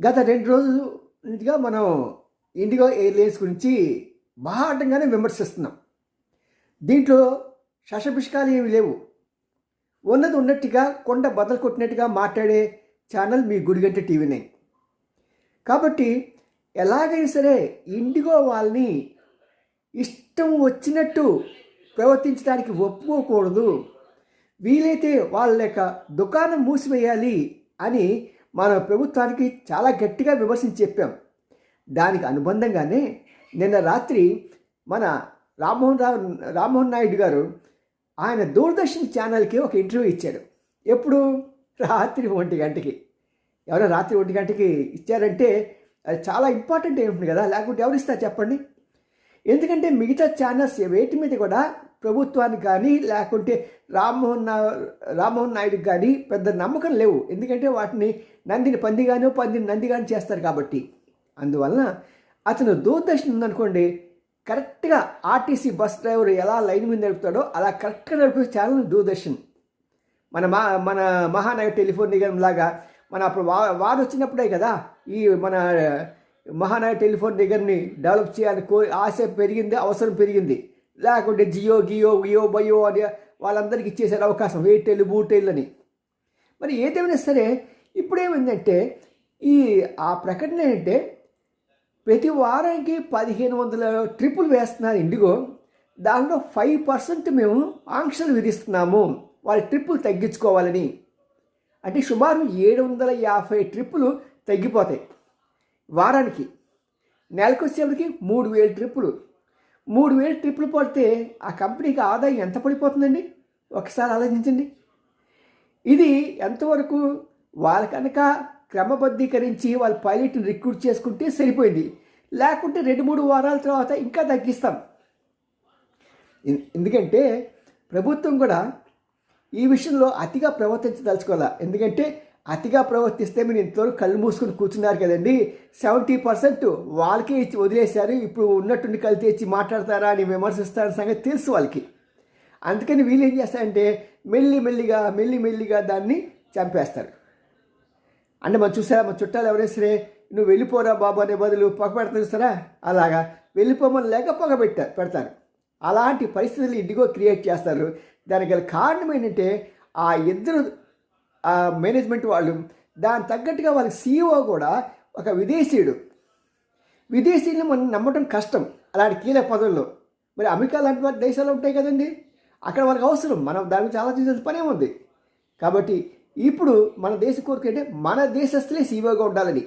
గత రెండు రోజులుగా మనం ఇండిగో ఎయిర్లైన్స్ గురించి బాహాటంగానే విమర్శిస్తున్నాం దీంట్లో శశభిష్కాలు ఏమి లేవు. ఉన్నది ఉన్నట్టుగా కొండ బదలు కొట్టినట్టుగా మాట్లాడే ఛానల్ మీ గుడిగంట టీవీ నైన్. కాబట్టి ఎలాగైనా సరే ఇండిగో వాళ్ళని ఇష్టం వచ్చినట్టు ప్రవర్తించడానికి ఒప్పుకోకూడదు. వీలైతే వాళ్ళ యొక్క దుకాణం మూసివేయాలి అని మన ప్రభుత్వానికి చాలా గట్టిగా విమర్శించి చెప్పాం. దానికి అనుబంధంగానే నిన్న రాత్రి మన రామ్మోహన్ రావు రామ్మోహన్ నాయుడు గారు ఆయన దూరదర్శన్ ఛానల్కి ఒక ఇంటర్వ్యూ ఇచ్చారు. ఎప్పుడు? రాత్రి ఒంటి గంటకి. ఎవరో రాత్రి ఒంటి గంటకి ఇచ్చారంటే అది చాలా ఇంపార్టెంట్ ఉంటుంది కదా. లేకుంటే ఎవరు ఇస్తారు చెప్పండి? ఎందుకంటే మిగతా ఛానల్స్ వేటి మీద కూడా ప్రభుత్వానికి కానీ లేకుంటే రామ్మోహన్ రామ్మోహన్ నాయుడుకి కానీ పెద్ద నమ్మకం లేవు. ఎందుకంటే వాటిని నందిని పందిగానో పందిని కానీ చేస్తారు కాబట్టి. అందువలన అతను దూరదర్శన్ ఉందనుకోండి కరెక్ట్గా ఆర్టీసీ బస్ డ్రైవర్ ఎలా లైన్ మీద నడుపుతాడో అలా కరెక్ట్గా నడిపే ఛానల్ దూరదర్శన్. మన మా మన మహానగర్ టెలిఫోన్ నిగం లాగా మన అప్పుడు వా వారు వచ్చినప్పుడే కదా ఈ మన మహానగర్ టెలిఫోన్ నిగర్ని డెవలప్ చేయాలని కో ఆశ పెరిగింది అవసరం పెరిగింది. లేకుంటే జియో గియో గియో బయో అని వాళ్ళందరికీ ఇచ్చేసారు అవకాశం. ఎయిర్టెల్ బూటెల్ అని మరి ఏదేమైనా సరే ఇప్పుడు ఏమైందంటే ఈ ఆ ప్రకటన ఏంటంటే ప్రతి వారానికి పదిహేను వందల ట్రిప్పులు వేస్తున్నారు ఇండిగో. దానిలో ఫైవ్ పర్సెంట్ మేము ఆంక్షలు విధిస్తున్నాము. వాళ్ళ ట్రిప్పులు తగ్గించుకోవాలని. అంటే సుమారు ఏడు వందల యాభై ట్రిప్పులు తగ్గిపోతాయి. వారానికి. నెలకు మూడు వేల ట్రిప్పులు మూడు వేలు ట్రిప్పులు పడితే ఆ కంపెనీకి ఆదాయం ఎంత పడిపోతుందండి? ఒకసారి ఆలోచించండి. ఇది ఎంతవరకు వాళ్ళ కనుక క్రమబద్ధీకరించి వాళ్ళ పైలట్ని రిక్రూట్ చేసుకుంటే సరిపోయింది. లేకుంటే రెండు మూడు వారాల తర్వాత ఇంకా తగ్గిస్తాం. ఎందుకంటే ప్రభుత్వం కూడా ఈ విషయంలో అతిగా ప్రవర్తించదలుచుకోవాలి? ఎందుకంటే అతిగా ప్రవర్తిస్తే మీరు ఇంతవరకు కళ్ళు మూసుకుని కూర్చున్నారు కదండి. సెవెంటీ పర్సెంట్ వాళ్ళకే ఇచ్చి వదిలేశారు. ఇప్పుడు ఉన్నట్టుండి కలిసి ఇచ్చి మాట్లాడతారా అని విమర్శిస్తారని సంగతి తెలుసు వాళ్ళకి. అందుకని వీళ్ళు ఏం చేస్తారంటే మెల్లి మెల్లిగా మెల్లి మెల్లిగా దాన్ని చంపేస్తారు. అంటే మనం చూసారా మన చుట్టాలు ఎవరైనా సరే నువ్వు వెళ్ళిపోరా బాబు అనే బదులు పొగ పెడతారు చూస్తారా అలాగా. వెళ్ళిపోమని లేక పొగ పెట్టారు పెడతారు. అలాంటి పరిస్థితులు ఇండిగో క్రియేట్ చేస్తారు. దానికి గల కారణం ఏంటంటే ఆ ఇద్దరు ఆ మేనేజ్మెంట్ వాళ్ళు దాని తగ్గట్టుగా వాళ్ళ సీఈఓ కూడా ఒక విదేశీయుడు. విదేశీయులను మనం నమ్మటం కష్టం అలాంటి కీలక పదవుల్లో. మరి అమెరికా లాంటి దేశాలు ఉంటాయి కదండి. అక్కడ వాళ్ళకి అవసరం మనం దాని గురించి ఆలోచించాల్సిన పనే ఉంది. కాబట్టి ఇప్పుడు మన దేశ కోరిక అంటే మన దేశస్తులే సీఈఓగా ఉండాలని.